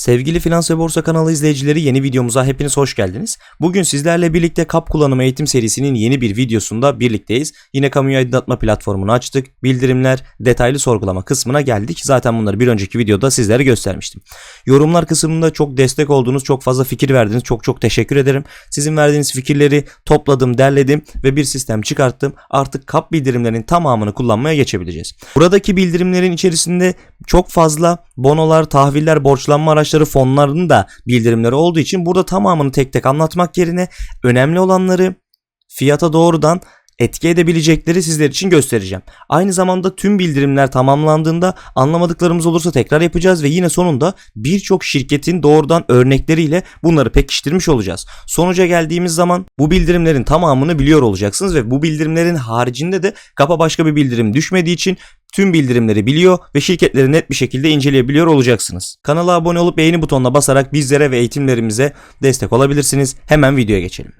Sevgili Finans ve Borsa kanalı izleyicileri yeni videomuza hepiniz hoş geldiniz. Bugün sizlerle birlikte kap kullanımı eğitim serisinin yeni bir videosunda birlikteyiz. Yine kamuya aydınlatma platformunu açtık. Bildirimler, detaylı sorgulama kısmına geldik. Zaten bunları bir önceki videoda sizlere göstermiştim. Yorumlar kısmında çok destek olduğunuz, çok fazla fikir verdiniz. Çok çok teşekkür ederim. Sizin verdiğiniz fikirleri topladım, derledim ve bir sistem çıkarttım. Artık kap bildirimlerinin tamamını kullanmaya geçebileceğiz. Buradaki bildirimlerin içerisinde çok fazla bonolar, tahviller, borçlanma araçları fonlarının da bildirimleri olduğu için burada tamamını tek tek anlatmak yerine önemli olanları fiyata doğrudan etki edebilecekleri sizler için göstereceğim. Aynı zamanda tüm bildirimler tamamlandığında anlamadıklarımız olursa tekrar yapacağız ve yine sonunda birçok şirketin doğrudan örnekleriyle bunları pekiştirmiş olacağız. Sonuca geldiğimiz zaman bu bildirimlerin tamamını biliyor olacaksınız ve bu bildirimlerin haricinde de kapa başka bir bildirim düşmediği için tüm bildirimleri biliyor ve şirketleri net bir şekilde inceleyebiliyor olacaksınız. Kanala abone olup beğeni butonuna basarak bizlere ve eğitimlerimize destek olabilirsiniz. Hemen videoya geçelim.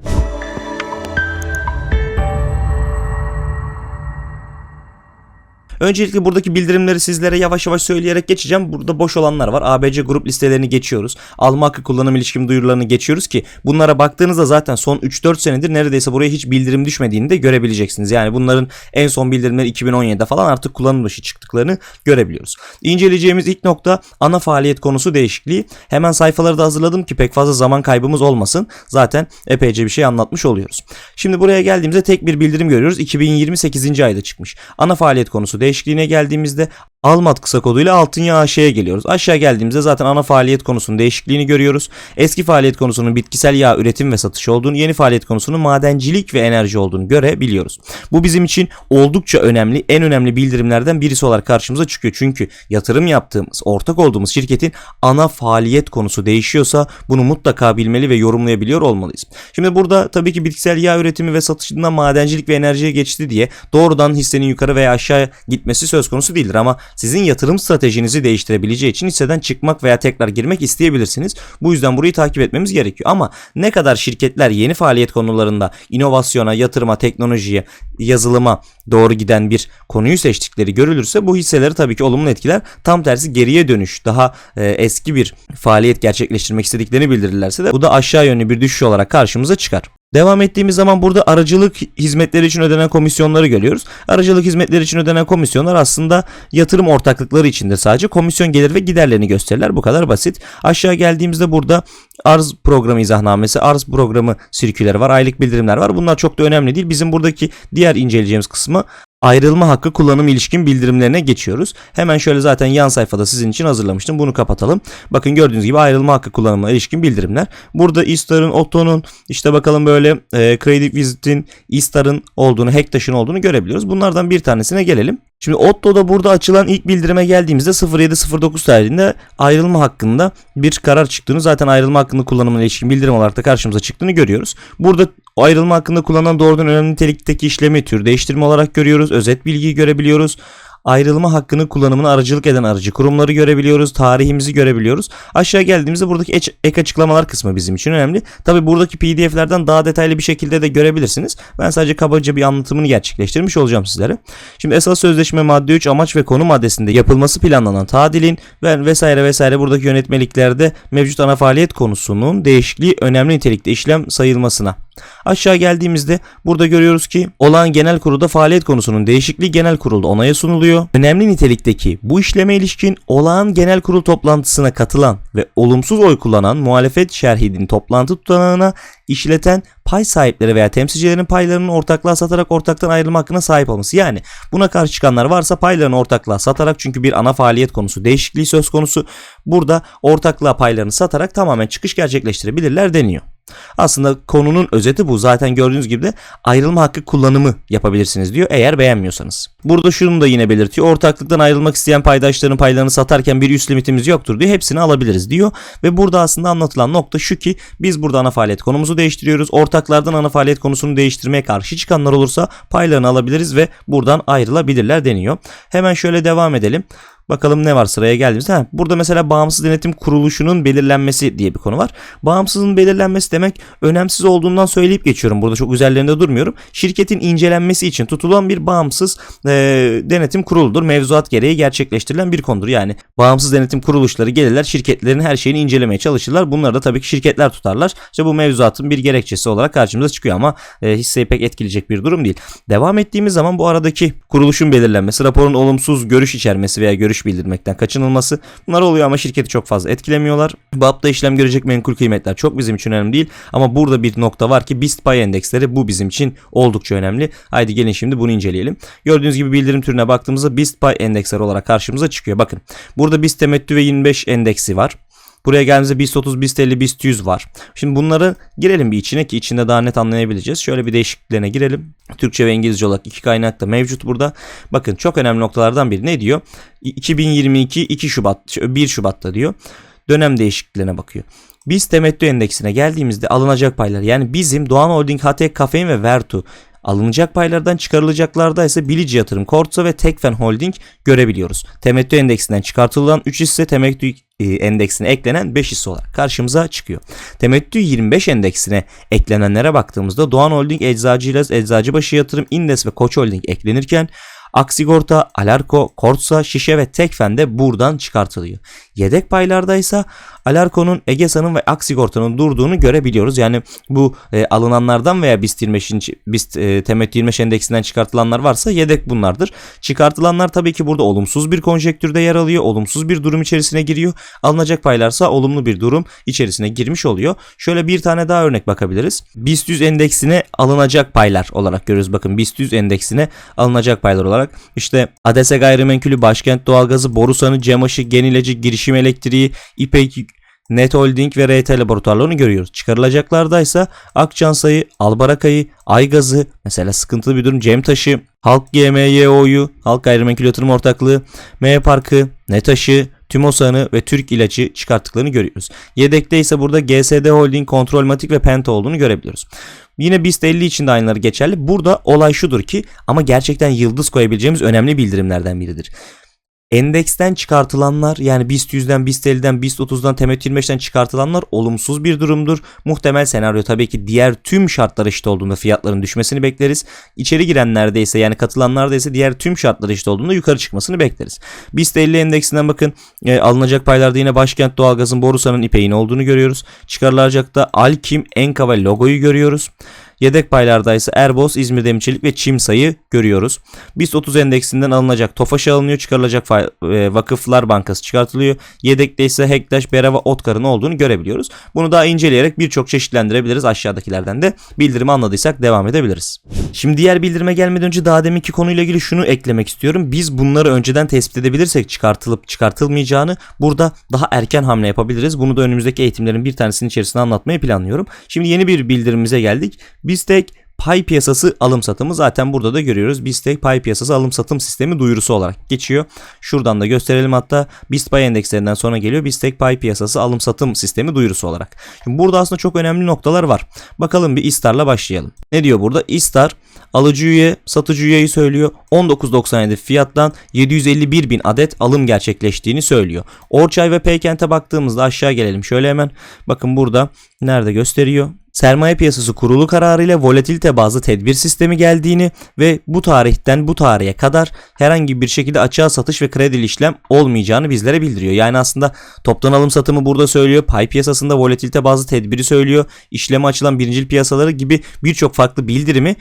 Öncelikle buradaki bildirimleri sizlere yavaş yavaş söyleyerek geçeceğim. Burada boş olanlar var. ABC grup listelerini geçiyoruz. Alma hakkı kullanım ilişkim duyurularını geçiyoruz ki bunlara baktığınızda zaten son 3-4 senedir neredeyse buraya hiç bildirim düşmediğini de görebileceksiniz. Yani bunların en son bildirimleri 2017'de falan artık kullanım dışı çıktıklarını görebiliyoruz. İnceleyeceğimiz ilk nokta ana faaliyet konusu değişikliği. Hemen sayfaları da hazırladım ki pek fazla zaman kaybımız olmasın. Zaten epeyce bir şey anlatmış oluyoruz. Şimdi buraya geldiğimizde tek bir bildirim görüyoruz. 2028. ayda çıkmış. Ana faaliyet konusu değişikliğine geldiğimizde Almat kısa koduyla Altınya AŞ'ye geliyoruz. Aşağı geldiğimizde zaten ana faaliyet konusunun değişikliğini görüyoruz. Eski faaliyet konusunun bitkisel yağ üretim ve satış olduğunu, yeni faaliyet konusunun madencilik ve enerji olduğunu görebiliyoruz. Bu bizim için oldukça önemli, en önemli bildirimlerden birisi olarak karşımıza çıkıyor. Çünkü yatırım yaptığımız, ortak olduğumuz şirketin ana faaliyet konusu değişiyorsa bunu mutlaka bilmeli ve yorumlayabiliyor olmalıyız. Şimdi burada tabii ki bitkisel yağ üretimi ve satışından madencilik ve enerjiye geçti diye doğrudan hissenin yukarı veya aşağı gitmesi söz konusu değildir ama sizin yatırım stratejinizi değiştirebileceği için hisseden çıkmak veya tekrar girmek isteyebilirsiniz. Bu yüzden burayı takip etmemiz gerekiyor. Ama ne kadar şirketler yeni faaliyet konularında inovasyona, yatırıma, teknolojiye, yazılıma doğru giden bir konuyu seçtikleri görülürse bu hisseleri tabii ki olumlu etkiler. Tam tersi geriye dönüş, daha e, eski bir faaliyet gerçekleştirmek istediklerini bildirirlerse de bu da aşağı yönlü bir düşüş olarak karşımıza çıkar. Devam ettiğimiz zaman burada aracılık hizmetleri için ödenen komisyonları görüyoruz. Aracılık hizmetleri için ödenen komisyonlar aslında yatırım ortaklıkları içindir sadece. Komisyon gelir ve giderlerini gösterirler. Bu kadar basit. Aşağı geldiğimizde burada arz programı izahnamesi, arz programı sirküleri var, aylık bildirimler var. Bunlar çok da önemli değil. Bizim buradaki diğer inceleyeceğimiz kısmı ayrılma hakkı kullanım ilişkin bildirimlerine geçiyoruz. Hemen şöyle zaten yan sayfada sizin için hazırlamıştım. Bunu kapatalım. Bakın gördüğünüz gibi ayrılma hakkı kullanımına ilişkin bildirimler. Burada Istar'ın, Otto'nun işte bakalım böyle e, Credit Visit'in, Istar'ın olduğunu, Hektaş'ın olduğunu görebiliyoruz. Bunlardan bir tanesine gelelim. Şimdi Otto'da burada açılan ilk bildirime geldiğimizde 0709 tarihinde ayrılma hakkında bir karar çıktığını zaten ayrılma hakkında kullanımına ilişkin bildirim olarak da karşımıza çıktığını görüyoruz. Burada ayrılma hakkında kullanılan doğrudan önemli nitelikteki işlemi tür değiştirme olarak görüyoruz. Özet bilgiyi görebiliyoruz ayrılma hakkını kullanımına aracılık eden aracı kurumları görebiliyoruz. Tarihimizi görebiliyoruz. Aşağı geldiğimizde buradaki ek, açıklamalar kısmı bizim için önemli. Tabi buradaki pdf'lerden daha detaylı bir şekilde de görebilirsiniz. Ben sadece kabaca bir anlatımını gerçekleştirmiş olacağım sizlere. Şimdi esas sözleşme madde 3 amaç ve konu maddesinde yapılması planlanan tadilin ve vesaire vesaire buradaki yönetmeliklerde mevcut ana faaliyet konusunun değişikliği önemli nitelikte işlem sayılmasına Aşağı geldiğimizde burada görüyoruz ki olağan genel kurulda faaliyet konusunun değişikliği genel kurulda onaya sunuluyor. Önemli nitelikteki bu işleme ilişkin olağan genel kurul toplantısına katılan ve olumsuz oy kullanan muhalefet şerhidin toplantı tutanağına işleten pay sahipleri veya temsilcilerin paylarını ortaklığa satarak ortaktan ayrılma hakkına sahip olması. Yani buna karşı çıkanlar varsa paylarını ortaklığa satarak çünkü bir ana faaliyet konusu değişikliği söz konusu. Burada ortaklığa paylarını satarak tamamen çıkış gerçekleştirebilirler deniyor. Aslında konunun özeti bu. Zaten gördüğünüz gibi de ayrılma hakkı kullanımı yapabilirsiniz diyor eğer beğenmiyorsanız. Burada şunu da yine belirtiyor. Ortaklıktan ayrılmak isteyen paydaşların paylarını satarken bir üst limitimiz yoktur diyor. Hepsini alabiliriz diyor. Ve burada aslında anlatılan nokta şu ki biz burada ana faaliyet konumuzu değiştiriyoruz. Ortaklardan ana faaliyet konusunu değiştirmeye karşı çıkanlar olursa paylarını alabiliriz ve buradan ayrılabilirler deniyor. Hemen şöyle devam edelim. Bakalım ne var sıraya geldiğimizde. Ha, burada mesela bağımsız denetim kuruluşunun belirlenmesi diye bir konu var. Bağımsızın belirlenmesi demek önemsiz olduğundan söyleyip geçiyorum. Burada çok üzerlerinde durmuyorum. Şirketin incelenmesi için tutulan bir bağımsız e, denetim kuruludur. Mevzuat gereği gerçekleştirilen bir konudur. Yani bağımsız denetim kuruluşları gelirler şirketlerin her şeyini incelemeye çalışırlar. Bunları da tabii ki şirketler tutarlar. İşte bu mevzuatın bir gerekçesi olarak karşımıza çıkıyor ama e, hisseyi pek etkileyecek bir durum değil. Devam ettiğimiz zaman bu aradaki kuruluşun belirlenmesi, raporun olumsuz görüş içermesi veya görüş bildirmekten kaçınılması bunlar oluyor ama şirketi çok fazla etkilemiyorlar. Bu hafta işlem görecek menkul kıymetler çok bizim için önemli değil ama burada bir nokta var ki BIST pay endeksleri bu bizim için oldukça önemli. Haydi gelin şimdi bunu inceleyelim. Gördüğünüz gibi bildirim türüne baktığımızda BIST pay endeksleri olarak karşımıza çıkıyor. Bakın burada BIST temettü ve 25 endeksi var. Buraya geldiğimizde BIST 30, BIST 50, BIST 100 var. Şimdi bunları girelim bir içine ki içinde daha net anlayabileceğiz. Şöyle bir değişikliklerine girelim. Türkçe ve İngilizce olarak iki kaynak da mevcut burada. Bakın çok önemli noktalardan biri ne diyor? 2022 2 Şubat 1 Şubat'ta diyor. Dönem değişikliklerine bakıyor. Biz temettü endeksine geldiğimizde alınacak paylar yani bizim Doğan Holding, HT Kafein ve Vertu Alınacak paylardan çıkarılacaklarda ise Bilici Yatırım, Kortsa ve Tekfen Holding görebiliyoruz. Temettü endeksinden çıkartılan 3 hisse temettü e, endeksine eklenen 5 hisse olarak karşımıza çıkıyor. Temettü 25 endeksine eklenenlere baktığımızda Doğan Holding, Eczacıgilaz, Eczacıbaşı Yatırım, Indes ve Koç Holding eklenirken Aksigorta, Alarko, Kortsa, Şişe ve Tekfen de buradan çıkartılıyor. Yedek paylarda ise Alarko'nun, Egesa'nın ve Aksigorta'nın durduğunu görebiliyoruz. Yani bu e, alınanlardan veya BIST 25'in BIST e, temettü 25 endeksinden çıkartılanlar varsa yedek bunlardır. Çıkartılanlar tabii ki burada olumsuz bir konjektürde yer alıyor. Olumsuz bir durum içerisine giriyor. Alınacak paylarsa olumlu bir durum içerisine girmiş oluyor. Şöyle bir tane daha örnek bakabiliriz. BIST 100 endeksine alınacak paylar olarak görüyoruz. Bakın BIST 100 endeksine alınacak paylar olarak. İşte ADESE gayrimenkulü, Başkent Doğalgazı, Borusan'ı, Cemaş'ı, Genileci, Girişim Elektriği, İpek Net Holding ve RT laboratuvarlarını görüyoruz. Çıkarılacaklardaysa Akçansa'yı, Albaraka'yı, Aygaz'ı, mesela sıkıntılı bir durum Cemtaş'ı, Halk GMYO'yu, Halk Gayrimenkul Yatırım Ortaklığı, M Parkı, Netaş'ı, Tümosan'ı ve Türk İlaç'ı çıkarttıklarını görüyoruz. Yedekte ise burada GSD Holding, Kontrolmatik ve Penta olduğunu görebiliyoruz. Yine BIST 50 için de aynıları geçerli. Burada olay şudur ki ama gerçekten yıldız koyabileceğimiz önemli bildirimlerden biridir. Endeksten çıkartılanlar yani BIST 100'den, BIST 50'den, BIST 30'dan, Temet 25'ten çıkartılanlar olumsuz bir durumdur. Muhtemel senaryo tabii ki diğer tüm şartlar eşit olduğunda fiyatların düşmesini bekleriz. İçeri girenlerde ise yani katılanlarda ise diğer tüm şartlar eşit olduğunda yukarı çıkmasını bekleriz. BIST 50 endeksinden bakın e, alınacak paylarda yine Başkent Doğalgaz'ın Borusan'ın ipeğin olduğunu görüyoruz. Çıkarılacak da Alkim, Enka ve logoyu görüyoruz. Yedek paylarda ise Erbos, İzmir Demirçelik ve Çimsa'yı görüyoruz. BIST 30 endeksinden alınacak Tofaş alınıyor. Çıkarılacak e, Vakıflar Bankası çıkartılıyor. Yedekte ise Hektaş, Berava, Otkar'ın olduğunu görebiliyoruz. Bunu daha inceleyerek birçok çeşitlendirebiliriz. Aşağıdakilerden de bildirimi anladıysak devam edebiliriz. Şimdi diğer bildirime gelmeden önce daha deminki konuyla ilgili şunu eklemek istiyorum. Biz bunları önceden tespit edebilirsek çıkartılıp çıkartılmayacağını burada daha erken hamle yapabiliriz. Bunu da önümüzdeki eğitimlerin bir tanesinin içerisinde anlatmayı planlıyorum. Şimdi yeni bir bildirimimize geldik. Bistek pay piyasası alım satımı zaten burada da görüyoruz. Bistek pay piyasası alım satım sistemi duyurusu olarak geçiyor. Şuradan da gösterelim hatta BIST pay endekslerinden sonra geliyor. Bistek pay piyasası alım satım sistemi duyurusu olarak. Şimdi burada aslında çok önemli noktalar var. Bakalım bir İSTAR'la başlayalım. Ne diyor burada? İSTAR alıcı üye satıcı üyeyi söylüyor. 19.97 fiyattan 751 bin adet alım gerçekleştiğini söylüyor. Orçay ve Peykent'e baktığımızda aşağı gelelim. Şöyle hemen bakın burada nerede gösteriyor? Sermaye piyasası kurulu kararı ile volatilite bazlı tedbir sistemi geldiğini ve bu tarihten bu tarihe kadar herhangi bir şekilde açığa satış ve kredili işlem olmayacağını bizlere bildiriyor. Yani aslında toptan alım satımı burada söylüyor. Pay piyasasında volatilite bazlı tedbiri söylüyor. İşleme açılan birincil piyasaları gibi birçok farklı bildirimi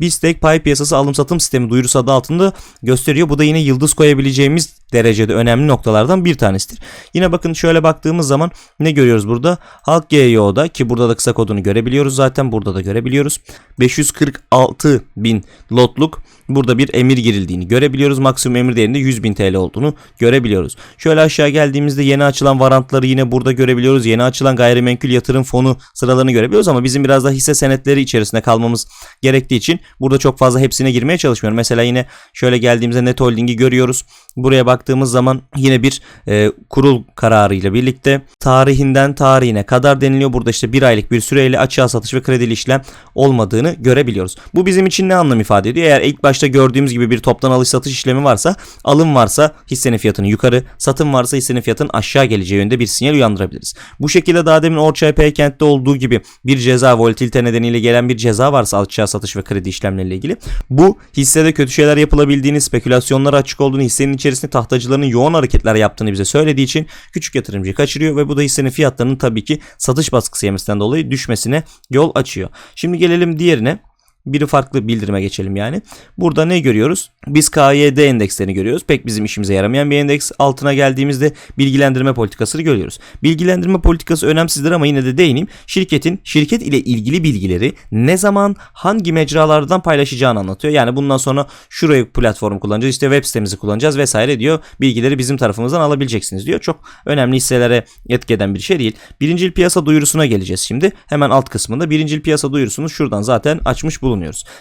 BISTEK pay piyasası alım satım sistemi duyurusu adı altında gösteriyor. Bu da yine yıldız koyabileceğimiz derecede önemli noktalardan bir tanesidir. Yine bakın şöyle baktığımız zaman ne görüyoruz burada? Halk GYO'da ki burada da kısa kodunu görebiliyoruz zaten burada da görebiliyoruz. 546 bin lotluk burada bir emir girildiğini görebiliyoruz. Maksimum emir değerinde 100 bin TL olduğunu görebiliyoruz. Şöyle aşağı geldiğimizde yeni açılan varantları yine burada görebiliyoruz. Yeni açılan gayrimenkul yatırım fonu sıralarını görebiliyoruz ama bizim biraz da hisse senetleri içerisinde kalmamız gerektiği için burada çok fazla hepsine girmeye çalışmıyorum. Mesela yine şöyle geldiğimizde Net Holding'i görüyoruz. Buraya bak baktığımız zaman yine bir e, kurul kararıyla birlikte tarihinden tarihine kadar deniliyor. Burada işte bir aylık bir süreyle açığa satış ve kredili işlem olmadığını görebiliyoruz. Bu bizim için ne anlam ifade ediyor? Eğer ilk başta gördüğümüz gibi bir toptan alış satış işlemi varsa alım varsa hissenin fiyatının yukarı satım varsa hissenin fiyatının aşağı geleceği yönde bir sinyal uyandırabiliriz. Bu şekilde daha demin Orçay Peykent'te olduğu gibi bir ceza volatilite nedeniyle gelen bir ceza varsa açığa satış ve kredi işlemleriyle ilgili bu hissede kötü şeyler yapılabildiğini, spekülasyonlara açık olduğunu, hissenin içerisinde tahtacıların yoğun hareketler yaptığını bize söylediği için küçük yatırımcıyı kaçırıyor ve bu da hissenin fiyatlarının tabii ki satış baskısı yemesinden dolayı düşmesine yol açıyor. Şimdi gelelim diğerine. Biri farklı bildirime geçelim yani. Burada ne görüyoruz? Biz KYD endekslerini görüyoruz. Pek bizim işimize yaramayan bir endeks. Altına geldiğimizde bilgilendirme politikasını görüyoruz. Bilgilendirme politikası önemsizdir ama yine de değineyim. Şirketin şirket ile ilgili bilgileri ne zaman hangi mecralardan paylaşacağını anlatıyor. Yani bundan sonra şurayı platformu kullanacağız. işte web sitemizi kullanacağız vesaire diyor. Bilgileri bizim tarafımızdan alabileceksiniz diyor. Çok önemli hisselere etki eden bir şey değil. Birincil piyasa duyurusuna geleceğiz şimdi. Hemen alt kısmında birincil piyasa duyurusunu şuradan zaten açmış bulunuyoruz.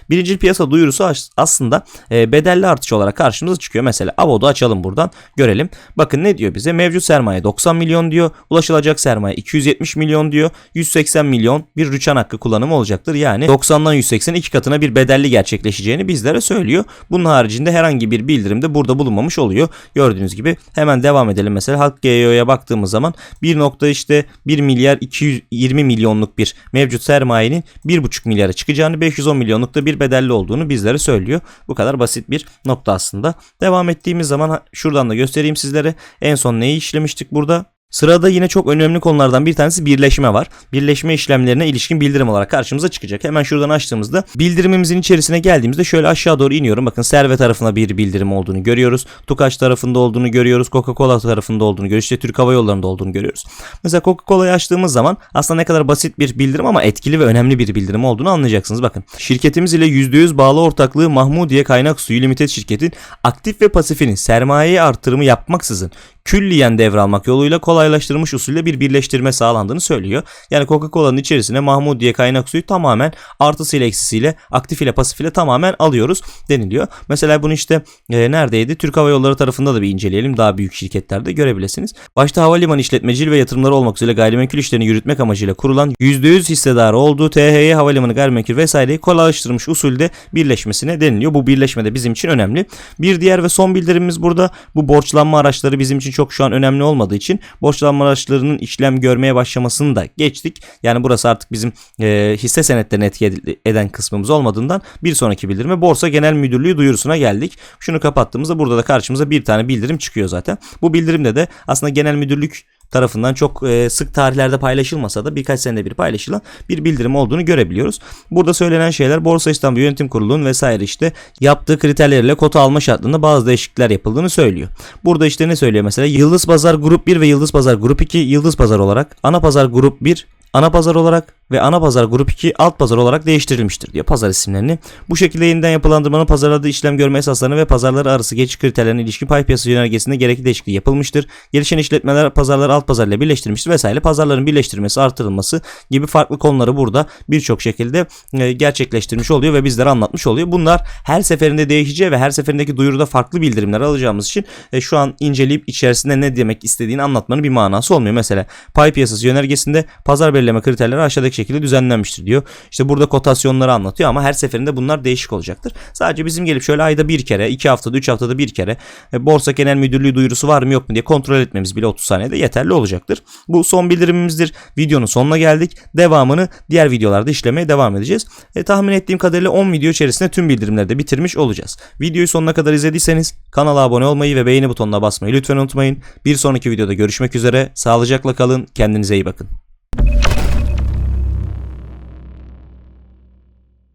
Birincil piyasa duyurusu as- aslında e, bedelli artış olarak karşımıza çıkıyor. Mesela Avo'da açalım buradan görelim. Bakın ne diyor bize? Mevcut sermaye 90 milyon diyor. Ulaşılacak sermaye 270 milyon diyor. 180 milyon bir rüçhan hakkı kullanımı olacaktır. Yani 90'dan 180 iki katına bir bedelli gerçekleşeceğini bizlere söylüyor. Bunun haricinde herhangi bir bildirimde burada bulunmamış oluyor. Gördüğünüz gibi hemen devam edelim. Mesela Halk GEO'ya baktığımız zaman 1 nokta işte 1 milyar 220 milyonluk bir mevcut sermayenin 1,5 milyara çıkacağını 510 milyonluk da bir bedelli olduğunu bizlere söylüyor. Bu kadar basit bir nokta aslında. Devam ettiğimiz zaman şuradan da göstereyim sizlere. En son neyi işlemiştik burada? Sırada yine çok önemli konulardan bir tanesi birleşme var. Birleşme işlemlerine ilişkin bildirim olarak karşımıza çıkacak. Hemen şuradan açtığımızda bildirimimizin içerisine geldiğimizde şöyle aşağı doğru iniyorum. Bakın Serve tarafına bir bildirim olduğunu görüyoruz. Tukaş tarafında olduğunu görüyoruz. Coca-Cola tarafında olduğunu görüyoruz. İşte Türk Hava Yolları'nda olduğunu görüyoruz. Mesela Coca-Cola'yı açtığımız zaman aslında ne kadar basit bir bildirim ama etkili ve önemli bir bildirim olduğunu anlayacaksınız. Bakın şirketimiz ile %100 bağlı ortaklığı Mahmudiye Kaynak Suyu Limited şirketin aktif ve pasifinin sermaye artırımı yapmaksızın külliyen devralmak yoluyla kolaylaştırılmış usulle bir birleştirme sağlandığını söylüyor. Yani Coca-Cola'nın içerisine Mahmudiye kaynak suyu tamamen artısıyla eksisiyle aktif ile pasif ile tamamen alıyoruz deniliyor. Mesela bunu işte e, neredeydi? Türk Hava Yolları tarafında da bir inceleyelim. Daha büyük şirketlerde görebilirsiniz. Başta havalimanı işletmeciliği ve yatırımları olmak üzere gayrimenkul işlerini yürütmek amacıyla kurulan %100 hissedarı olduğu THY Havalimanı Gayrimenkul vesaireyi kolaylaştırılmış usulde birleşmesine deniliyor. Bu birleşme de bizim için önemli. Bir diğer ve son bildirimimiz burada. Bu borçlanma araçları bizim için çok şu an önemli olmadığı için borçlanma araçlarının işlem görmeye başlamasını da geçtik. Yani burası artık bizim e, hisse senetlerine etki ed- eden kısmımız olmadığından bir sonraki bildirime Borsa Genel Müdürlüğü duyurusuna geldik. Şunu kapattığımızda burada da karşımıza bir tane bildirim çıkıyor zaten. Bu bildirimde de aslında genel müdürlük tarafından çok e, sık tarihlerde paylaşılmasa da birkaç senede bir paylaşılan bir bildirim olduğunu görebiliyoruz. Burada söylenen şeyler Borsa İstanbul Yönetim Kurulu'nun vesaire işte yaptığı kriterlerle kota alma şartında bazı değişiklikler yapıldığını söylüyor. Burada işte ne söylüyor mesela Yıldız Pazar Grup 1 ve Yıldız Pazar Grup 2 Yıldız Pazar olarak Ana Pazar Grup 1 ana pazar olarak ve ana pazar grup 2 alt pazar olarak değiştirilmiştir diyor pazar isimlerini. Bu şekilde yeniden yapılandırmanın pazarlarda işlem görme esaslarını ve pazarları arası geçiş kriterlerine ilişkin pay piyasası yönergesinde gerekli değişiklik yapılmıştır. Gelişen işletmeler pazarları alt pazar ile birleştirmiştir vesaire. Pazarların birleştirilmesi, artırılması gibi farklı konuları burada birçok şekilde e, gerçekleştirmiş oluyor ve bizlere anlatmış oluyor. Bunlar her seferinde değişeceği ve her seferindeki duyuruda farklı bildirimler alacağımız için e, şu an inceleyip içerisinde ne demek istediğini anlatmanın bir manası olmuyor. Mesela pay piyasası yönergesinde pazar belirleme kriterleri aşağıdaki şekilde düzenlenmiştir diyor. İşte burada kotasyonları anlatıyor ama her seferinde bunlar değişik olacaktır. Sadece bizim gelip şöyle ayda bir kere, iki haftada, üç haftada bir kere e, Borsa Genel Müdürlüğü duyurusu var mı yok mu diye kontrol etmemiz bile 30 saniyede yeterli olacaktır. Bu son bildirimimizdir. Videonun sonuna geldik. Devamını diğer videolarda işlemeye devam edeceğiz. E, tahmin ettiğim kadarıyla 10 video içerisinde tüm bildirimleri de bitirmiş olacağız. Videoyu sonuna kadar izlediyseniz kanala abone olmayı ve beğeni butonuna basmayı lütfen unutmayın. Bir sonraki videoda görüşmek üzere. Sağlıcakla kalın. Kendinize iyi bakın.